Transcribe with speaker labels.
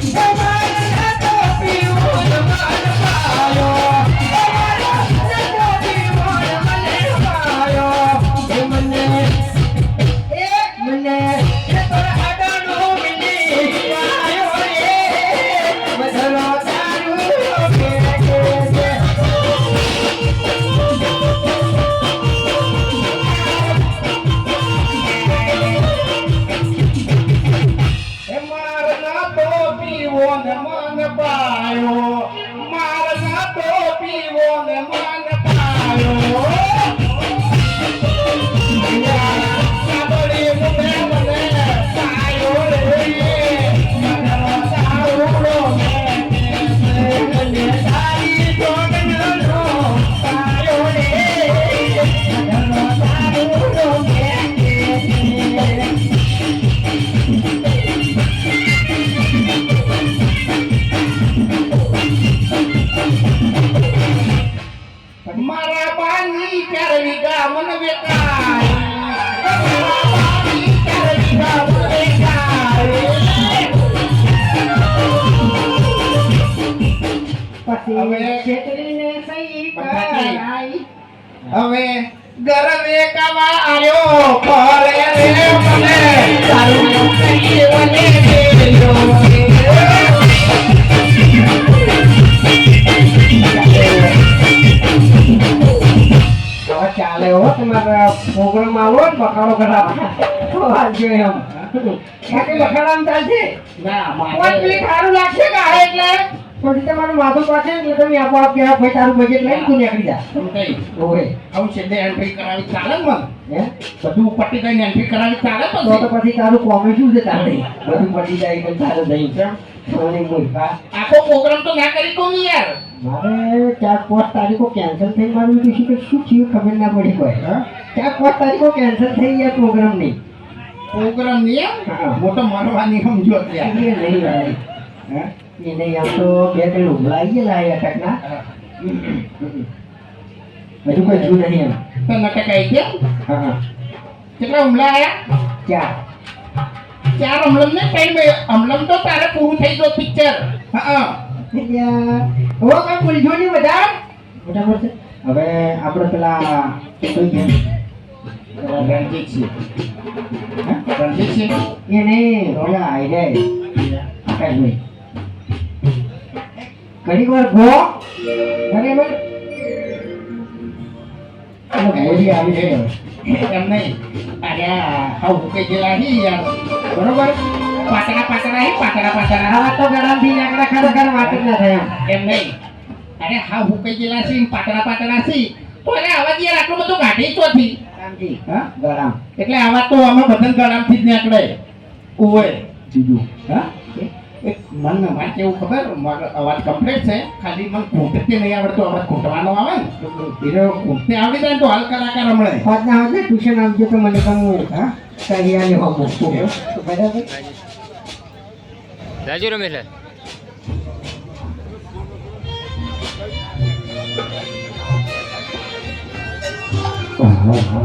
Speaker 1: Yeah. પીવો ને મન પાયો.
Speaker 2: સહી કરાઈ.
Speaker 1: હવે ગરવે કવા આયો ફરે રે મને. તારું કઈ
Speaker 2: ચાલે હો તમારા પ્રોગ્રામ આવો ને બખાડો કરાવવા તો વાંચજો એમ. બાકી બખાડામાં ચાલશે? પાંચ મિનિટ સારું લાગશે કે આ એટલે? પછી તમારું માથું પાસે એટલે તમે આપો આપ કહેવા ભાઈ તારું બજેટ લઈને તું નીકળી જા. ઓહે.
Speaker 1: આવું છે એન્ટ્રી કરાવી ચાલે ને બધું પટી ગઈને એન્ટ્રી કરાવી ચાલે
Speaker 2: તો
Speaker 1: પછી
Speaker 2: તારું કોમે શું છે તારે? બધું પટી જાય કે નહીં. સોની મૂર્ખા
Speaker 1: આખો પ્રોગ્રામ તો ના કરી કહું યાર?
Speaker 2: મારે ચાર પાંચ તારીખો કેન્સલ થઈ મારું શું કે શું થયું ખબર ના પડી કોઈ.
Speaker 1: હા?
Speaker 2: ચાર પાંચ તારીખો કેન્સલ થઈ ગયા પ્રોગ્રામ નહીં
Speaker 1: પ્રોગ્રામ નિયમ
Speaker 2: હા.
Speaker 1: મોટો મારવાની સમજો
Speaker 2: એ નહીં ભાઈ.
Speaker 1: હા?
Speaker 2: એ નહીં આમ તો બે ત્રણ હુમલા આવી ગયેલા અટકના. હજુ કોઈ જુ નહીં એમ.
Speaker 1: તો નાટક આવી ગયા?
Speaker 2: હા
Speaker 1: કેટલા હુમલા આયા?
Speaker 2: ચાર.
Speaker 1: ચાર હમલમ ને ટાઈમ હમલમ તો તારે પૂરું થઈ ગયું પિક્ચર હા
Speaker 2: હવે કઈ ભૂલજો નહીં બધા. બરાબર છે. હવે આપણે પેલા કોઈ ગેમ.
Speaker 1: રણજીત સિંહ. રણજીત છે
Speaker 2: એ નહીં રોલા આઈ જાય આકાશભાઈ ઘડીક વાર ગો. બરાબર? આવી છે. હવે.
Speaker 1: એમ નહીં. અરે હા હુકે ગયેલા નહીં યાર. બરોબર? પાતળા પાતળા એ પાતળા પાતળા
Speaker 2: હા તો ગળાથી લાકડા ખરેખર વાત જ ના થાય એમ.
Speaker 1: નહીં. અરે હા હુકે ગયેલા છે પાતળા પાતળા છે. તો અરે આવા યાર આટલો બધો ગાઢી તો
Speaker 2: હતી
Speaker 1: હા?
Speaker 2: ગળામ
Speaker 1: એટલે આવા તો અમે બધા ગળામથી જ નીકળે. ઓવે બીજું હા? એક મન મારે કેવું ખબર? મારો અવાજ કમ્પ્લીટ છે. ખાલી મને ઘૂંટતે નહીં આવડતો. અવાજ ઘૂંટવાનો આવે ને? એટલે ઘૂંટતે આવડી જાય તો હાલ કલાકાર હમણાં
Speaker 2: ટ્યુશન આવજો તો મને પણ હું?
Speaker 1: હા
Speaker 2: કરિયાની હોમ બરાબર
Speaker 3: રાજુ રમેશ